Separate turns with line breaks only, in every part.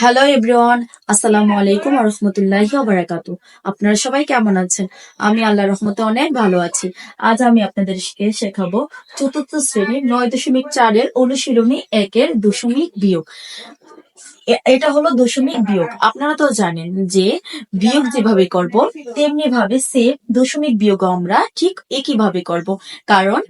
Hello everyone আসসালামু আলাইকুম রহমতুল্লাহি বারাকাত আপনারা সবাই কেমন আছেন? আমি আল্লাহ রহমতে অনেক ভালো আছি। আজ আমি আপনাদেরকে শেখাবো চতুর্থ শ্রেণির নয় দশমিক চারের অনুশীলনী একের দশমিক বিয়োগ। এটা হলো দশমিক বিয়োগ। আপনারা তো জানেন যে বিয়োগ যেভাবে করব তেমনি ভাবে সে দশমিক বিয়োগ আমরা ঠিক একই ভাবে করব। কারণ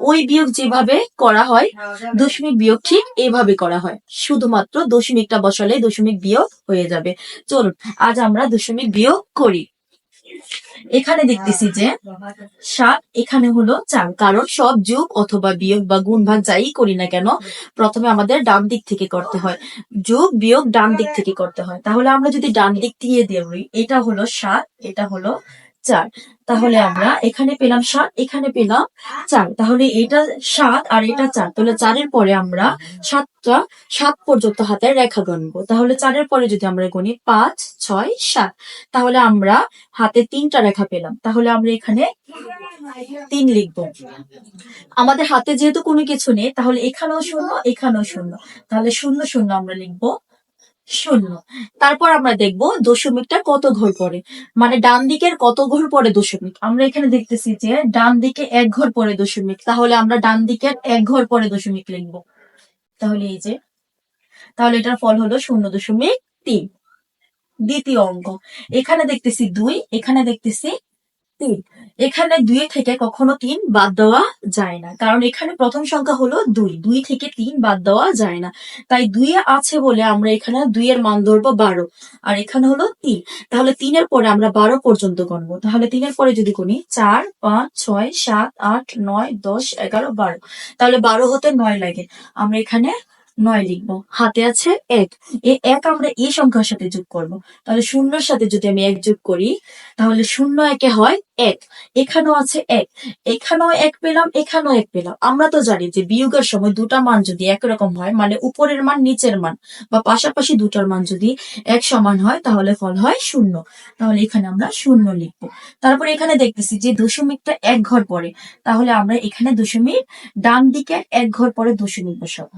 ওই বিয়োগ যেভাবে করা হয়, দশমিক বিয়োগ ঠিক এভাবে করা হয়। শুধুমাত্র দশমিকটা বসালে দশমিক বিয়োগ হয়ে যাবে। চলুন, আজ আমরা দশমিক বিয়োগ করি। এখানে দেখতেছি যে সাত এখানে হলো চার, কারণ সব যুগ অথবা বিয়োগ বা গুণ ভাগ যাই করি না কেন, প্রথমে আমাদের ডান দিক থেকে করতে হয়। যুগ, বিয়োগ, ডান দিক থেকে করতে হয়। তাহলে আমরা যদি ডান দিক দিয়ে দেই এটা হলো সাত, এটা হলো চার। তাহলে আমরা এখানে পেলাম সাত, এখানে পেলাম চার। তাহলে এটা সাত আর এটা চার। তাহলে চারের পরে আমরা সাতটা, সাত পর্যন্ত হাতে রেখা গণবো তাহলে চারের পরে যদি আমরা গণি পাঁচ, ছয়, সাত, তাহলে আমরা হাতে তিনটা রেখা পেলাম। তাহলে আমরা এখানে তিন লিখব। আমাদের হাতে যেহেতু কোনো কিছু নেই, তাহলে এখানেও শূন্য এখানেও শূন্য। তাহলে শূন্য শূন্য আমরা লিখব। শূন্য তারপর আমরা দেখব দশমিকটা কত ঘর পরে মানে ডান দিকের কত ঘর পরে দশমিক? আমরা এখানে দেখতেছি যে ডান দিকে এক ঘর পরে দশমিক, তাহলে আমরা ডান দিকের এক ঘর পরে দশমিক লিখব। তাহলে এই যে, তাহলে এটার ফল হলো শূন্য দশমিক তিন, দ্বিতীয় অঙ্ক। এখানে দেখতেছি দুই, এখানে দেখতেছি তিন এখানে দুই থেকে কখনো তিন বাদ দেওয়া যায় না। কারণ এখানে প্রথম সংখ্যা হলো দুই। দুই থেকে তিন বাদ দেওয়া যায় না। তাই দুই আছে বলে আমরা এখানে দুই এর মান ধরবো বারো। আর এখানে হলো তিন। তাহলে তিনের পরে আমরা বারো পর্যন্ত গণবো। তাহলে তিনের পরে যদি গুনি, চার, পাঁচ, ছয়, সাত, আট, নয়, দশ, এগারো, বারো। তাহলে বারো হতে নয় লাগে। আমরা এখানে নয় লিখব। হাতে আছে এক। এই এক আমরা এই সংখ্যার সাথে যোগ করব। তাহলে শূন্যর সাথে যদি আমি এক যোগ করি, তাহলে শূন্য একে হয় এক। এখানেও আছে এক। এখানেও এক পেলাম, এখানেও এক পেলাম। আমরা তো জানি যে বিয়োগের সময় দুটা মান যদি একরকম হয় মানে উপরের মান, নিচের মান, বা পাশাপাশি দুটার মান যদি এক সমান হয়, তাহলে ফল হয় শূন্য। তাহলে এখানে আমরা শূন্য লিখব। তারপর এখানে দেখতেছি যে দশমিকটা এক ঘর পরে তাহলে আমরা এখানে দশমিক ডান দিকে এক ঘর পরে দশমিক বসাবো।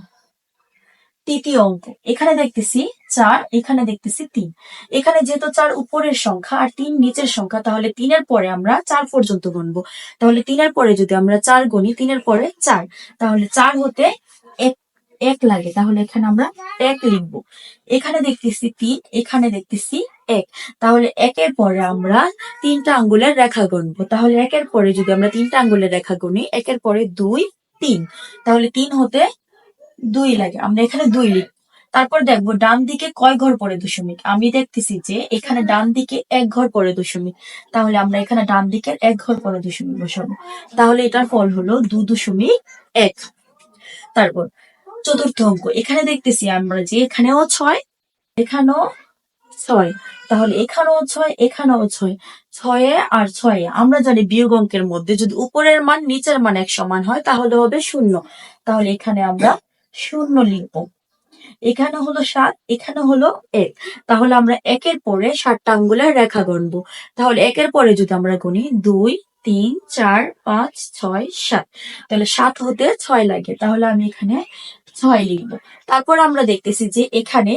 তৃতীয় অঙ্ক। এখানে দেখতেছি চার, এখানে দেখতেছি তিন। এখানে যেহেতু চার উপরের সংখ্যা আর তিন নিচের সংখ্যা, তাহলে তিনের পরে আমরা চার পর্যন্ত গুনবো। তাহলে তিনের পরে যদি আমরা চার গুনি, তিনের পরে চার। তাহলে চার হতে এক এক লাগে। তাহলে এখানে আমরা এক লিখব। এখানে দেখতেছি তিন, এখানে দেখতেছি এক। তাহলে একের পরে আমরা তিনটা আঙ্গুলের রেখা গুনবো। তাহলে একের পরে যদি আমরা তিনটা আঙ্গুলের রেখা গুনি, একের পরে দুই, তিন। তাহলে তিন হতে দুই লাগে, আমরা এখানে দুই লিখব। তারপর দেখব ডান দিকে কয় ঘর পরে দশমিক? আমি দেখতেছি যে এখানে ডান দিকে এক ঘর পরে দশমিক। তাহলে আমরা এখানে ডান দিকের এক ঘর পরে দশমিক বসাবো। তাহলে এটার ফল হলো দু দশমিক এক। তারপর চতুর্থ অঙ্ক, এখানে দেখতেছি আমরা যে এখানেও ছয় এখানেও ছয়। তাহলে এখানেও ছয় এখানেও ছয়, ছয়ে আর ছয়ে। আমরা জানি বিয়োগ অঙ্কের মধ্যে যদি উপরের মান নিচের মান এক সমান হয়, তাহলে হবে শূন্য। তাহলে এখানে আমরা শূন্য লিখব। এখানে হলো সাত, এখানে হলো এক। তাহলে আমরা একের পরে সাতটা আঙ্গুলের রেখা গণবো। তাহলে একের পরে যদি আমরা গুনি দুই, তিন, চার, পাঁচ, ছয়, সাত, তাহলে সাত হতে ছয় লাগে। তাহলে আমি এখানে ছয় লিখব। তারপর আমরা দেখতেছি যে এখানে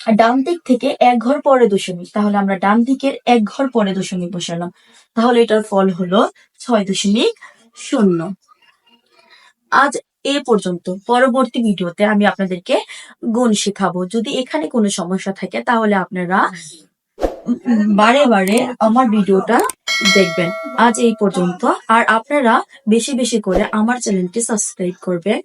ডান দিক থেকে এক ঘর পরে দশমিক তাহলে আমরা ডান দিকের এক ঘর পরে দশমিক বসালাম। তাহলে এটার ফল হলো ছয় দশমিক শূন্য। আজ এ পর্যন্ত পরবর্তী ভিডিওতে আমি আপনাদেরকে গুণ শেখাবো। যদি এখানে কোনো সমস্যা থাকে, তাহলে আপনারা বারে বারে আমার ভিডিওটা দেখবেন। আজ এই পর্যন্ত। আর আপনারা বেশি বেশি করে আমার চ্যানেলটি সাবস্ক্রাইব করবেন,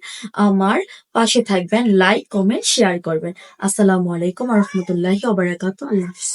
আমার পাশে থাকবেন, লাইক, কমেন্ট, শেয়ার করবেন। আসসালামু আলাইকুম হাফিজ